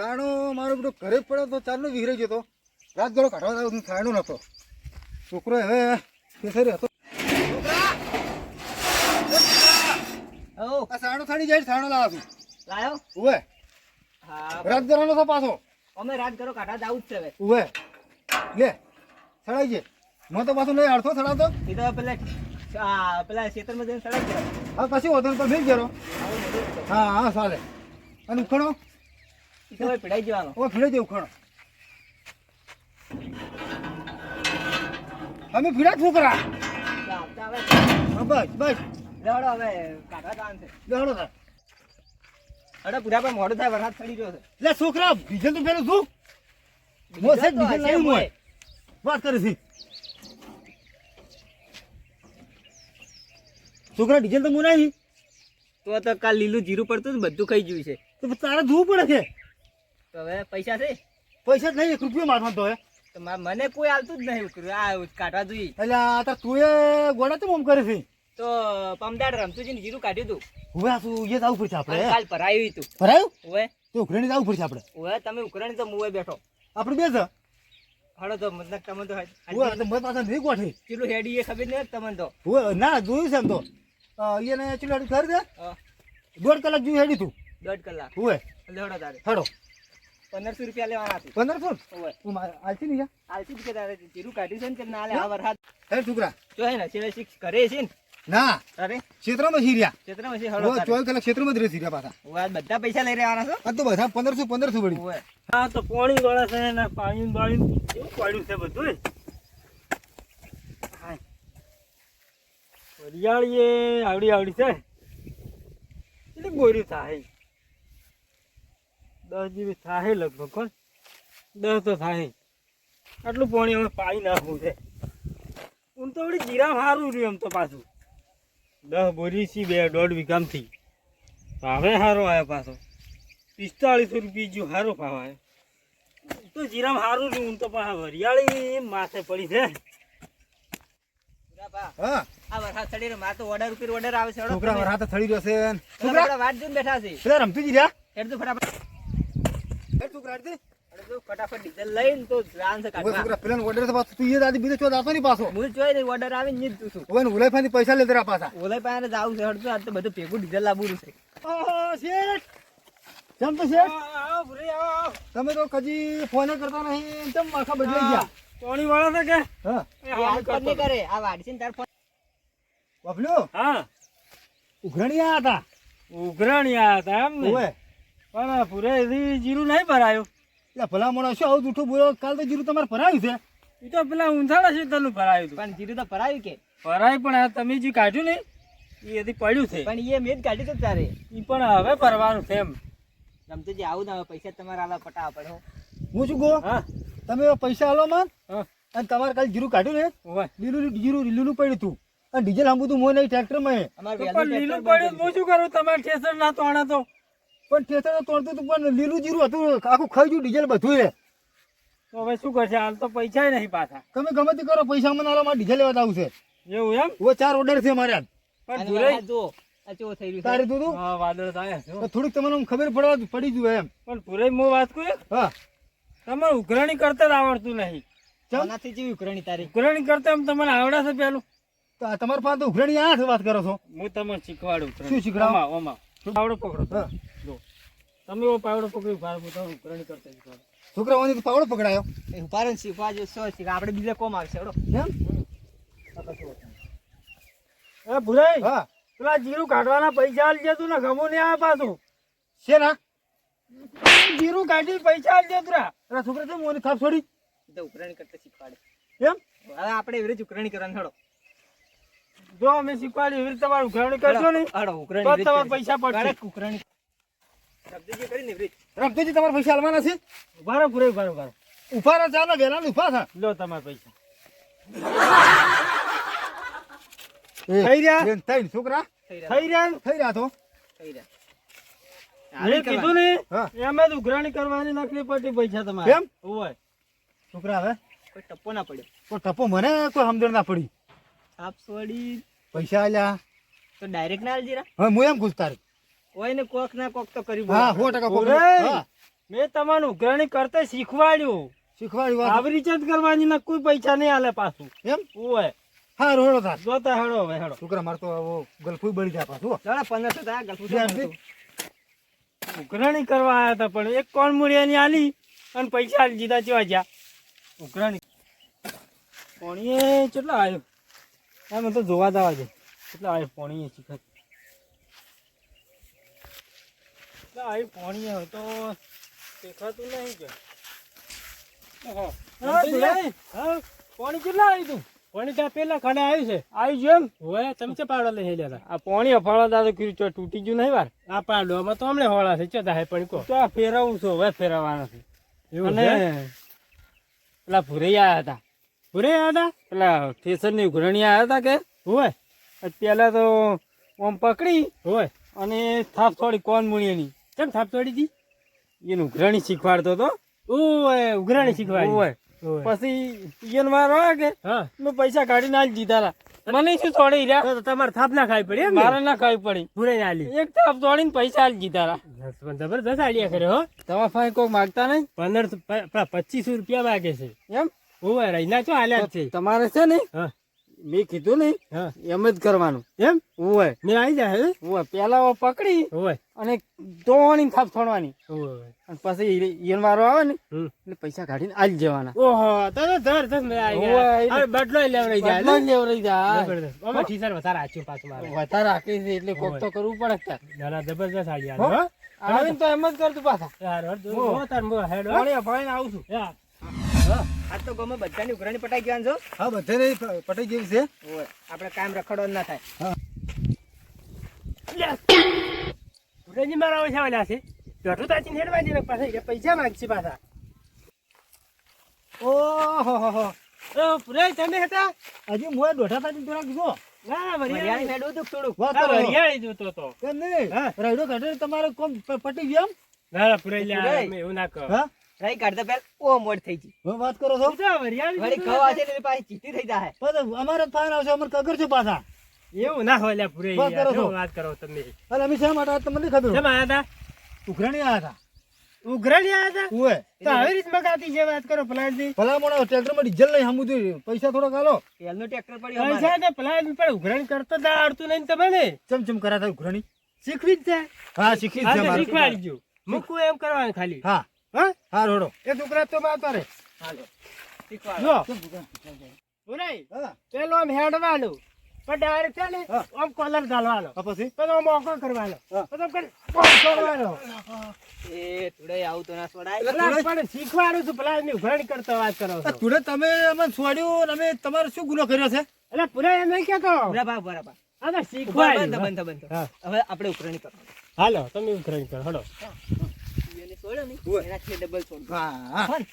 સાણો મારો બધો ઘરે પડ્યો તો ચારનો વિહરાઈ ગયો હતો. રાત ગળો કાઢવા સાણો નતો છોકરો હવે કેસરી હતો. સાણો થાણી જાય સાણો લાવા છું. લાયો? ઉવે. હા રાત ગરાનો તો પાછો. અમે રાત ગરો કાઢા જાવું જ છે હવે. ઉવે. લે સડાઈ જે. મો તો પાછું નહીં અડથો સડાતો એ તો પેલા પેલા ખેતરમાં જઈને સડાઈ ગયા. હા પછી હોતો પર ભીલ ગયો હા હા ચાલે અને ઉખણો તો પીડાઈ જવાનો. ઓ અમે ફીડા છોકરા. બસ બસ. લેવડો હવે કાઢવા જવાનું છે. બેહડો તાર. અરે પૂરા પર મોડું થાય વરસાદ પડી રહ્યો છે. લે છોકરા ડીઝલ તો પેલું શું મો સાહેબ તો ડીઝલ નહીં મોય. મોય વાત કરે છે. છોકરા ડીઝલ તો મુનાઈ તો તો કાલ લીલું જીરું પડતું બધું ખાઈ ગયું છે. તો તારે ધોવું પડે છે. તો હવે પૈસા છે? પૈસા જ નહીં એક રૂપિયો મારવાનો તો હે તો મને કોઈ આવતું જ નહીં ઉકરું. આ કાઢવા જોઈએ. એટલે આ તો તું એ ગોડા તો ઓમ કરે છે? તો પમદાડ રમતુજી ને જીરું કાઢ્યું તું. હવે આ તું એ જવું પડશે આપણે કાલ ભરાયું તું. ભરાયું? હવે? તો ઉકરણી જવું પડશે આપણે. હવે તમે ઉકરણી તો મુવે બેઠો. આપણે બે છે હળો તો મતલબ તમે તો આ તો મત પાછા નહીં ગોઠવી ચીલું હેડી એ ખબર નહીં તમને તો. હવે ના જોયું છે એમ તો. એને ચીલું હેડી કરી દે દોઢ કલાક જોયું હેડી તું. દોઢ કલાક. હવે. લેવડો તારે. હેડો. પંદરસો રૂપિયા લેવાના હતી પંદરસો? હું આલસી નહીં આલસી કે તારે જીરું કાઢ્યું છે ને ના લે આ વરસાદ હે છોકરા. જો હે ને છે શીખ કરે છે ને. ના. અરે. ક્ષેત્રમાં સીર્યા ક્ષેત્રમાં છે હળો ચોવીસ કલાક ક્ષેત્રમાં જ રહે હીર્યા પાછા. ઓવે, બધા પૈસા લઈ રહ્યા છો? આ તો બધા પંદરસો પંદરસો પડી હા તો પાણી ગોળા છે ને પાણી બાણી એવું પાડ્યું છે બધું હરિયાળી એ આવડી આવડી છે. એટલે બોર્યું થાય. દસ જેવી થાય લગભગ કોણ દસ તો થાય. આટલું પાણી હવે પાઈ નાખવું છે. હું તો વળી જીરા સારું રહ્યું એમ તો પાછું. દસ બોરી સી બે દોઢ વીઘામથી. ભાવે સારો આવ્યો પાછો. પિસ્તાળીસો રૂપિયા જો સારો ભાવ આવ્યો તો જીરામ સારું રહ્યું તો પાછા વરિયાળી માથે પડી છે. હા. આ વરસાદ ચડી રહ્યો મારે તો ઓર્ડર ઉપર ઓર્ડર આવે છે છોકરા તમે. રાતે રહ્યો છે. છોકરા. બધા જોઈને બેઠા છે. રમતું જ રહ્યા એટલું ફટાફટ હે છોકરા હટતી? અરે જો ફટાફટ ડીઝલ લઈને તો જાન છે હવે પેલા ઓર્ડર છે પાછું. તું એ દાદી બીજો ચોથ આવતો નહીં પાછો. હું જોઈ ને ઓર્ડર આવે ને જ તું છું. હવે ઉલાઈફાની પૈસા લેતા રહ્યા પાછા. ઓલે પાસે જાવું છે હડતું આજ તો બધું ભેગું ડીઝલ લાવવું છે. ઓહો, શેઠ. કેમ તો શેઠ. તમે તો કદી ફોન કરતા નહીં કેમ આખા બદલાઈ ગયા. પાણી વાળા છે કે? હા. કરતો નહીં કરે આ વાડશે તાર ફોન. બાપલ્યો હા. ઉઘરાણી હતા. ઉઘરણિયા હતા એમ ને. ઓવે પણ પૂરે જીરું નહીં ભરાયું. એટલે ભલા મોણા શું આવું જૂઠું બોલો? કાલ તો જીરું તમારે ભરાયું છે. એ તો પેલા ઊંધાડા ખેતરનું ભરાયું હતું. પણ જીરું તો ભરાયું કે? ભરાય પણ આ તમે જે કાઢ્યું ને એ હજી પડ્યું છે. પણ એ મેં જ કાઢ્યું હતું તારે એ પણ હવે ભરવાનું છે એમ. તમે જે આવું ના હવે પૈસા તમારા આલા પટા પડે હું. શું કહું? હા. તમે પૈસા આલો માં અને તમારે કાલે જીરું કાઢ્યું ને લીલું જીરું લીલું પડ્યું હતું અને ડીઝલ આંબુ તું મોય નહીં ટ્રેક્ટરમાં પણ લીલું પડ્યું હું શું કરું? તમારે ઠેસર ના તોડા તો. પણ ઠેસર તો તોડતું હતું પણ લીલું જીરું હતું. આખું ખાઈ ગયું ડીઝલ બધું એ. તો હવે શું કરશે? હાલ તો પૈસા નહીં પાછા. તમે ગમે તે કરો પૈસા મને હાલો મારે ડીઝલ લેવા આવું છે. એવું એમ? હવે ચાર ઓર્ડર છે મારે પણ અને ધુરાઈ જુઓ, થઈ રહ્યું તારે તું હા વાદળ થાય છે. તમને આમ ખબર પડવા પડી જુએ એમ. પણ પુરાઈ મો વાત કરું? હા. તમારે ઉઘરાણી કરતા જ આવડતું નહીં? આનાથી જેવી ઉઘરાણી તારી. ઉઘરાણી કરતા એમ તમને આવડે છે પેલું? તો આ પાસે તો ઉઘરાણી આ વાત કરો છો. હું તમને શીખવાડું શું શીખડાવો? ઓમાં, ઓમાં. પાવડો પકડો હા. જો. તમે એવો પાવડો પકડી ભાર બધા તમને કરતા છો છોકરાઓને તો પાવડો પકડાયો? એ ઉપાડો ને શીખવા જો સો શીખ આપણે બીજા કોમ આવશે હડો. એમ? એ ભુરાઈ હા. પેલા જીરું કાઢવાના પૈસા આલજે તું ને ગમો નહીં આ પાછું. છે ના જીરું કાઢી પૈસા આલજે તું રા. છોકરા તો મોની થાપ છોડી. તો કરતા શીખવાડે. એમ? હવે આપણે એવી રીતે ઉઘરાણી હડો. જો અમે શીખવાડી એવી રીતે તમારે ઉઘરાણી કરશો ને તો ઉઘરાણી પૈસા પડશે. ઉઘરાણી. રમતોજી તમારા પૈસા આલવાના છે? ઊભા રહો ભુરાઈ ઊભા રહો, ઊભા ઊભા રહો ચાલો વેલા ઊભા થા. લો તમારા પૈસા. થઈ રહ્યા? થઈ છોકરા? થઈ રહ્યા. થઈ રહ્યા તો? થઈ રહ્યા. મેં કીધું ને હા. એમ જ ઉઘરાણી કરવાની નકલી પડતી પૈસા તમારે. કેમ? હોય છોકરા હવે? કોઈ ટપ્પો ના પડ્યો. કોઈ ટપ્પો મને કોઈ સમજણ ના પડી. સાપ પૈસા આલ્યા. તો ડાયરેક્ટ ના આલજીરા હવે હું એમ પૂછતા કોઈ ને કોક ના કોક તો કરી હા સો ટકા કોક- મેં તમારું ઉઘરાણી કરતા શીખવાડ્યું. શીખવાડ્યું વાત. આવી રીતે જ કરવાની ના કોઈ પૈસા નહીં આલે પાછું. એમ? ઓય. હા રોડો થાર જોતા હેડો હવે હેડો. છોકરા માર તો આવો ગલફુઈ બળી જાય પાછું હો. ચાલો પંદર સો થાય યાર, ઉઘરાણી કરવા આવ્યા હતા પણ એક કોણ મૂળિયાની આલી અને પૈસા આલી દીધા જેવા જ્યાં ઉઘરાણી. કોણીએ કેટલા આવ્યો હા મને તો જોવા જવા છે. કેટલા આવ્યો પોણીએ શીખર એટલે આ પોણી હવે તો દેખાતું નહીં કે. ઓહો. હા, હા, પોણી કેટલા આવ્યું તું? કોની ત્યાં પેલા ખડે આવ્યું છે. આવી ગયું એમ? હોય તમે ચે પાડો લઈ લેતા આ પોણી અફાળો દાદો કર્યું ચો તૂટી ગયું નહીં વાર? આ પાડો આમાં તો હમણે હોળા છે ચો દાહે પણ કો. તો આ ફેરવવું છું હવે ફેરવવાના છે. એવું અને પેલા ભૂરૈયા આવ્યા હતા પૂરે હતા પેલા સ્ટેશનની ઉઘરણી આવ્યા હતા કે? હોય. પેલા તો ઓમ પકડી હોય. અને થાપ થોડી કોણ મૂળીની કેમ થાપ થોડી હતી એનું ઉઘરણી શીખવાડતો હતો ઓય ઉઘરાણી શીખવાડી. ઓય. પછી ઈયન મારો આવ્યો કે? હા. મેં પૈસા કાઢીને આજ દીધા મને શું થોડી રહ્યા? તમારે થાપ ના ખાવી પડી મારે ના ખાવી પડી. પૂરે આલી. એક થાપ તોડીને પૈસા આલી દીધા જબરદસ્ત આઈડિયા કર્યો હો. તમારા પાસે કોઈ માગતા નહીં? પંદર પચીસો રૂપિયા માગે છે. એમ? રહીના છે. તમારે છે ને મેં કીધું ને એમ જ કરવાનું. એમ? ઓય ને આવી જાય હે? પેલા પકડી ઓય અને દોવાની થાપ છોડવાની. અને પછી ઈયન વારો આવે ને એટલે પૈસા કાઢીને આજ જવાના. ઓહો તો તો ધર મજા આવી ગયા. બદલો લેવડાઈ જાય બદલો જ લેવડાઈ જાય. અમે ઠીસર વધારે આચ્યું પાછું મારે. વધારે રાખી છે એટલે કોક તો કરવું પડે તાર. ના ના જબરદસ્ત આઈડિયા હો? હો. આવીને તો એમ જ કરતું પાછા. યાર હો, જો- તાર મો હેડ હો. પાણી આવું છું. યા. આજ તો ગમે બધાની ઉઘરાણી પટાઈ ગયા છો. હા બધાને પટાઈ જેવી છે. આપણે કાયમ રખડો ના થાય. ભુરેજી મારા ઓછા વાળા છે. દોઢું તાચીને હેડવા દે પાછા પૈસા માંગશે પાછા. ઓહો હો હો. ઓ તમે હતા? હજી મોએ દોઢા તાજી થોડાક જો ના વરિયાળી. વરિયાળી ફેડવું હતું થોડુંક વાત હા, કરો વરિયાળી જોતો તો કેમ નહીં? હા. રાયડો કાઢે તમારે કોમ પટી ગયો ના. અમે એવું ના કહો. રહી કાઢતા પહેલા ઓ મોડ થઈ ગઈ. હવે વાત કરો છો? તું તો વળી ખવા છે એટલે પાછી ચીટી થઈ જાય પણ અમારે ફાઈન આવશે અમારે કગર છે પાછા. એવું ના હોય લ્યા ભુરાઈ વાત કરો છો. વાત કરો તમે. અને અમે શા માટે તમને નહીં ખબર? કેમ આયા હતા ઉઘરાણી આવ્યા હતા ઉઘરાણી આયા હતા ઉવે. તો આવી રીત મગાતી છે વાત કરો પ્લાન્ટની ભલામણ ટ્રેક્ટરમાં ડીઝલ નહીં હમું પૈસા થોડો પહેલનું ટ્રેક્ટર પડ્યું પૈસા તો પ્લાન્ટ પર ઉઘરાણી કરતો જ આવડતું નહીં ને તમને ચમ ચમ કરાતા ઉઘરાણી? શીખવી જ છે. હા શીખવી જ છે શીખવાડી ગયું મૂકવું એમ કરવાનું ખાલી. હા. હા? હા રોડો એ છોકરા તો મારતો રે. હાલો. જો. પુરાઈ પેલો આમ હેડવાનું. પણ ડાયરેક્ટ છે ને આમ કોલર ઘાલવાનો પછી? પછી આમ મોકો કરવાનો. પછી આમ કરી બોમ છોડવાનો? એ થોડે આવું તો ના છોડાય. પણ શીખવાડું છું પેલા એની ઉઘરાણી કરતો વાત કરો છો. તુડે તમે અમને છોડ્યું અમે તમારો શું ગુનો કર્યો છે? એટલે પુરા એમ નહીં કેતો બરાબર બરાબર આ તો બંધ બંધ બંધ હવે આપણે ઉઘરાણી કરવાનું. હાલો તમે ઉઘરાણી કરો હડો. છોડ્યો ને. એનાથી ડબલ છોડ. હા હા પણ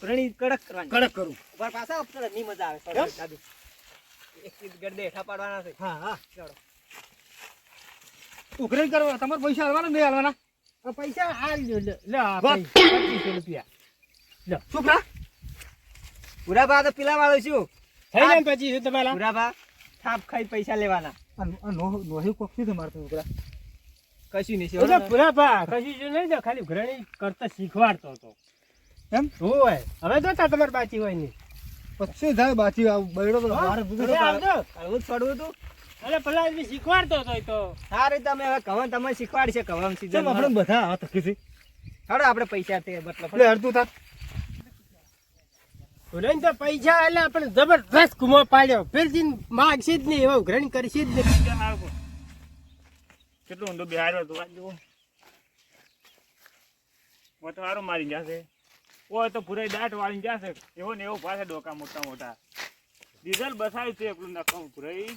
પણ કડક કરવાની. કડક કરું. ઉપર પાછા અપસર નહીં મજા આવે. દાદુ એક ચીજ હેઠા પાડવાના છે. હા હા. ચાલો. ઉઘરાણી કરવા તમારે પૈસા આલવાના નહીં આલવાના પૈસા હાલ લે લે પચીસો રૂપિયા. છોકરા? બુરાબા તો પેલા વાળો છું થઈ ને પચીસો તમારા? થાપ ખાઈ પૈસા લેવાના. નોહી કોક છે તમારે છોકરા? કશું નહીં એટલે પૂરા ભા કશું જો નહીં તો ખાલી ઉઘરાણી કરતા શીખવાડતો હતો. એમ? હોય? હવે જોતા તમારે બાકી હોય નહીં. પછી થાય બાકી આ બૈડો તો મારે બધું આવજો. છોડવું હતું અરે પેલા આદમી શીખવાડતો હતો તો. સારી તમે હવે કવન તમે શીખવાડશે કવન સીઝન આપણે બધા આ તકલીફ છે હાડો આપણે પૈસા તે મતલબ એટલે હરતું થાક તો પૈસા એટલે આપણે જબરદસ્ત ગુમો પાડ્યો. ફેરથી માગશે જ નહીં એવો ગ્રહણ કરશે જ નહીં. કેટલું ઊંધું બિહાર હતું? આ જુઓ. તો હારું મારી જશે ઓ તો પૂરે દાંત વાળી જશે એવો ને એવો પાસે ડોકા મોટા મોટા. ડીઝલ બસાવ્યું છે એટલું નખમ પૂરાઈ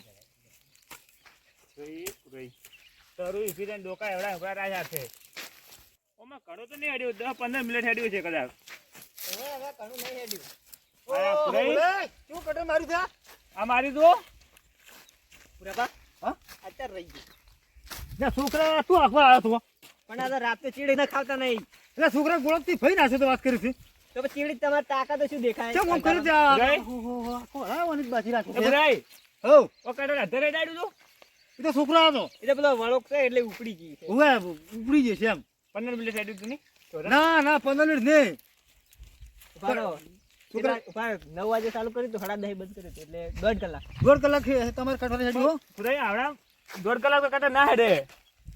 પૂરાઈ પૂરાઈ તરું ઇફીને ડોકા એવડા એવડા રાજા છે. ઓમાં ઘણો તો નહીં હેડ્યું. દસ પંદર મિનિટ હેડ્યું છે કદાચ. હવે ઘણું નહીં હેડ્યું. આ શું કટે મારી થા આ મારી દો પુરાભા હા? અત્યારે રહી ગયું. છોકરા તું આખવા આવ્યો તું પણ આ રાતે ચીડી ના ખાવતા નહીં. એટલે છોકરા ગોળકથી ફઈ નાખશે તો વાત કરી છે. તો પછી ચીડી તમારી તાકાત શું દેખાય? કેમ કરી દે કોરાવાની બાજી એ રાખી હો. ઓ કટો અધરે ડાડ્યું તું? એ તો છોકરા હતો. એટલે પેલો વળોક છે એટલે ઉપડી ગઈ છે. ઉપડી એમ. પંદર મિનિટ હેડ્યું તું નહીં? ના ના પંદર મિનિટ નહીં. ઊભા છોકરા-. નવ વાગે ચાલુ કરી તો સાડા દસ બંધ કરી. એટલે દોઢ કલાક. દોઢ કલાક તમારે કટવાની હેડી હો. આવડા? દોઢ કલાક તો કાંટા ના હેડે.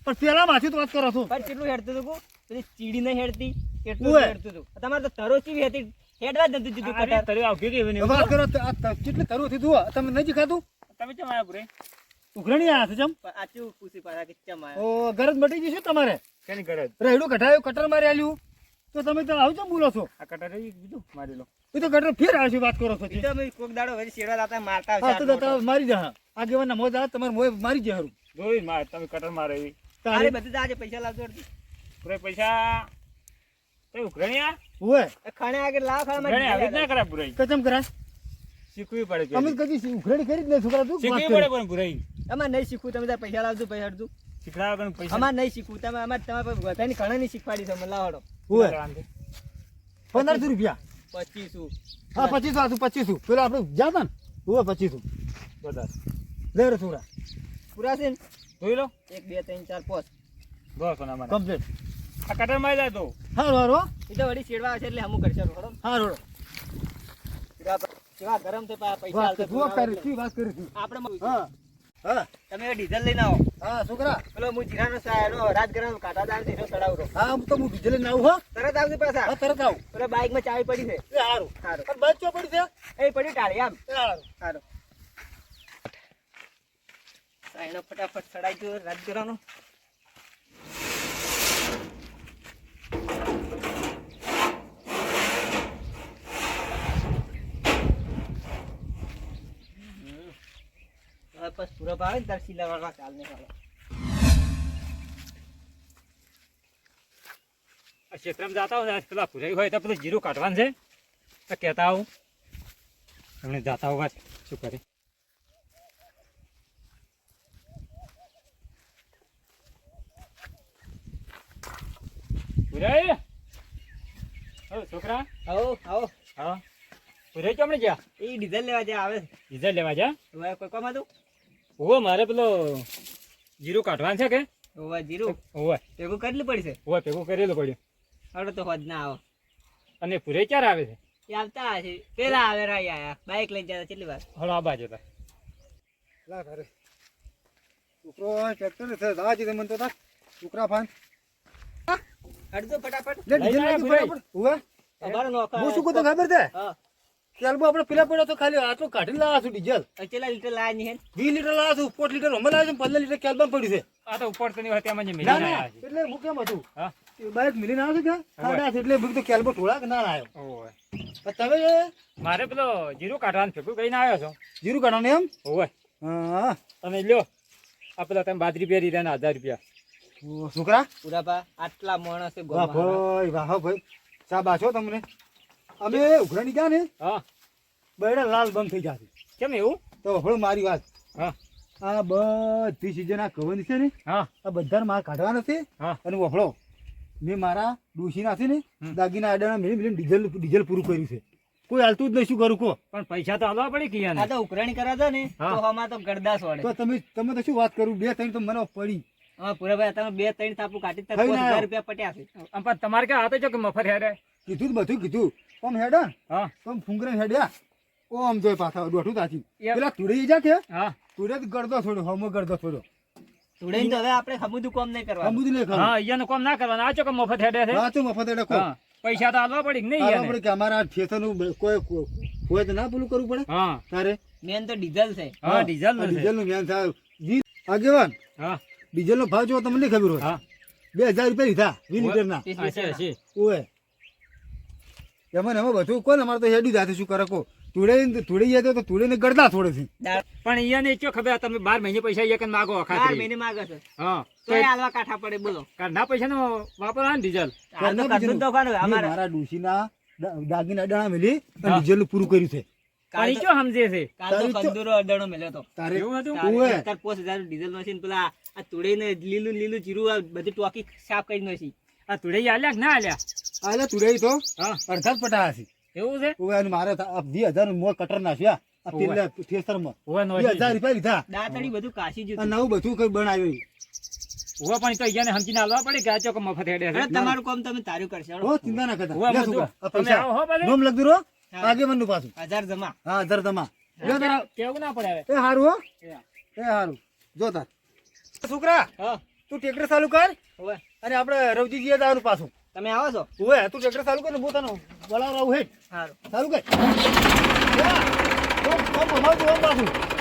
પણ પેલા માથી તો વાત કરો છો. પણ કેટલું હેડતું હતું? પેલી ચીડી નહીં હેડતી? કેટલું. હેડતું હતું. તમારે તો તરો ચીવી હતી. હેડવા જ નથી દીધું તરી આવતી કે હવે ને. વાત કરો તો આ ત- કેટલી તરું હતી તમે નહીં ખાધું તમે કેમ આયા પુરાઈ ઉઘરણી આયા છે જમ? આચું પૂછી પાડા કે કેમ આયા? ઓ ગરજ મટી જશે તમારે? કેની ગરજ? રેડું કઢાયું કટર મારી આલ્યું. તો તમે તો આવું ચમ બોલો છો? આ કટર બીજું મારી લો. એ તો કટર ફેર આવશે વાત કરો છો તમે કોક દાડો વળી શેરવા લાતા મારતા આવશે હા તો દાતા. મારી જા આગેવાના મોજ આવે તમારે મોય મારી જાય હારું. જોઈ માર તમે કટર મારે એવી. તારે તારે આજે પૈસા લાવજો. પુરાઈ પૈસા? તે ઉઘરણ્યા હોય ખાણે આગળ લાવ ખાણે મારી ઘણે આવી ના કરાય પુરાઈ કચમ કરા? શીખવી પડે અમે કદી ઉઘરણી કરી જ નહીં છોકરા તું શીખવી કરે. પડે પણ પુરાઈ અમાર નહીં શીખવું તમે તાર પૈસા લાવજો પૈસા હડજો શીખડાવ પણ પૈસા? અમાર નહીં શીખવું તમે અમારે તમારે બધાની ઘણા નહીં શીખવાડી છે મને લાવડો હોય પંદરસો રૂપિયા. પચીસું હા પચીસો આ તું પચીસો? પેલો આપણે જાતા ને. હોય પચીસો. બધા લે થોડા પૂરા છે ને? જોઈ લો. એક બે ત્રણ ચાર પાંચ. બસ મને. કમ્પ્લીટ. આ કટર મારી જાય તો. હારું હારું હો. એ તો વળી શેડવા આવશે એટલે હમું કરશે રોડો હારું હારું. કેવા ગરમ છે પા પૈસા હાલતા કર, જુઓ કરી વાત કરી. છી. આપણે હા હા. તમે ડીઝલ લઈને આવો. હા છોકરા પેલો હું જીરાનો સાયનો રાજગરાનો કાટા દાન દીધો ચડાવરો હા આમ તો હું ડીઝલ લઈને આવું હો. તરત આવજો પાછા. હા તરત આવું. પેલા બાઇકમાં ચાવી પડી છે. એ હારું. સારું પણ બસ ચો પડી છે? એ પડી ટાળી આમ. સારું સારું સાયનો ફટાફટ ચડાઈ ગયો રાજગરાનો હવે પછી પૂરો ભાવે ને તાર સિલા વાળવા ચાલ ને વાળો ક્ષેત્રમાં જતા હોય પેલા પુરાઈ હોય, તો પેલું જીરું કાઢવાનું છે. કહેતા આવું. એમણે જાતા હોય શું કરે? છોકરા. આવો આવો. હા. પુરાઈ કેમણે ગયા? એ ડીઝલ લેવા જે આવે. છે ડીઝલ લેવા જા હવે કોઈ કામ હતું? ઓવો મારે પેલો જીરું કાઢવાનું છે કે? હવે જીરું? ઓવે. ભેગું કેટલું પડશે? ઓવે ભેગું કરેલું પડ્યું. હવે તો હોજ ના આવો. અને ક્યારે આવે છે? એ આવતા હશે. પેલા આવે રાઈ આયા. બાઇક લઈને જતા કેટલી વાર? હલો આ બાજુ હતા લા ઘરે છોકરો ટ્રેક્ટર છે. દાવા જીતે મને તો તા. છોકરા ફાન. અડધો ફટાફટ. લે ડીઝલ લઈને ફટાફટ? ઉવે. અમારો નોકર હું શું કહું તો ખબર છે? હા. ચાલ આપણે પેલા પડ્યો તો ખાલી આટલું કાઢી લાવા છું ડીઝલ. કેટલા લીટર લાયા ની હે વીસ લીટર લાવા છું પોટ લીટર હમણાં લાવ્યા છું પંદર લીટર કેલ્બમ પડ્યું છે. આ તો ઉપર તો નહીં હોય જ ના ના એટલે હું કેમ હતું? હા. બાઈક મિલીને આવે છે ખાડા છે એટલે મેં કેલ્બો થોડાક ના આવ્યો તમે મારે પેલો જીરું કાઢવાનું ભેગું કહીને આવ્યો છો. જીરું કાઢવાનું એમ? હોય હા. તમે લ્યો. આ પેલા તમે બાજરી પહેરી રહ્યા હજાર રૂપિયા. છોકરા? ઉડાપા આટલા માણસ વાહ ભાઈ વાહ ભાઈ. સાબા છો તમને? અમે ઉઘરાણી ગયા ને? હા. બૈડા લાલ બંધ થઈ જશે કેમ એવું? તો હળો મારી વાત. હા. આ બધી સિઝન આ કવન છે ને? હા. આ બધા માર કાઢવાના છે હા. અને વફળો. મેં મારા ડોશીના છે ને દાગીના આડાના મેં મિલિયન ડીઝલ ડીઝલ પૂરું કર્યું છે. કોઈ હાલતું જ નહીં શું કરું કો પણ પૈસા તો હાલવા પડી આ કિયાને તો ઉકરાણી કરાતા ને. તો હમા તો ગરદાસ વળે તો તમે તમે તો શું વાત કરું? બે ત્રણ તો મને પડી. હા પૂરા ભાઈ તમે બે ત્રણ થાપુ કાઢી તક હજાર રૂપિયા પટ્યા છે. આમ પણ તમારે ક્યાં હાથે છો કે મફત હેડે? કીધું બધું કીધું. આમ હેડા હા. આમ ફુંગરે હેડ્યા. ઓ જોઈ પાછા દોઢું તાચી. પેલા તુડે જા કે. હા. તુડે જ થોડો હમો ગળદો થોડો. જોડે તો હવે આપણે હમુદું કોમ નહીં હમુદ હા અહીંયાનું કામ ના કરવાનું. આ છો મફત હેડે છે. હા તો મફત કો પૈસા તો હાલવા પડી કે નહીં યાને? પડે કે અમારા કોઈ કોઈ- કોઈ તો ના પેલું કરવું પડે? હા. તારે? મેન તો ડીઝલ છે. હા ડીઝલ ડીઝલનું મેન થાય આગેવાન. હા. ડીઝલ નો ભાવ જો તમને નહીં ખબર હોય. બે હજાર રૂપિયા લીધા વીસ ના લીટરના. હશે એમાં એમાં બધું કોને અમારે તો હેડી જાતે શું કરે કો? તુડે તુડે જાય તો તુડે ને થોડે છે. પણ પણ અહીંયાને ચો ખબર તમે બાર મહિને પૈસા અહીંયા કને માગો બાર મહિને માગે છે. હા. તો એ કાઠા પડે બોલો. ના પૈસા નો વાપરવા ને ડીઝલ મારા દાગીના અડાણા મેલી ડીઝલનું પૂરું કર્યું છે. પણ ઈ તો- સમજે છે? કાલ તો કંદુરો અડાણો મેલ્યો તો તારે એવું હતું? ઓવે. તાર પોસ ડીઝલ મશીન પેલા આ તુડીને લીલું લીલું જીરું આ બધી ટોકી સાફ કરી નાખી આ તુડે આલ્યા કે ના આલ્યા? આલે તુડે તો. હા. અડધા પટા હશે એવું છે? ઓવે અને મારે તો આ વીસ હજારનું મોં કટર નાખ્યા આ ઓવે. તેલ ઠેસરમાં ઓવે નો વીસ હજાર રૂપિયા લીધા. દાંતડી બધું કાશી જતું નવું બધું કઈ બનાવ્યું ઉવા પણ તો અહીંયાને સમજીને હાલવા પડે કે આ ચોક મફત હેડે છે? તમારું કામ તમે તારું કરશે. હો ચિંતા ના કરતા. તમે આવો હો નોમ લખી દો હા. આગેવાનનું પાછું. હજાર જમા. હા તમા કેવું ના પડે હવે? એ હારું હો. એ. એ હારું. જો તાર. છોકરા તું ટ્રેક્ટર ચાલુ કર. હવે. અને આપણે રવજીજી જવાનું પાછું. તમે આવો છો? ઓય તું ટ્રેક્ટર ચાલુ કર ને પોતાનું બોલાવ હેઠ સારું ચાલુ કર. પાછું.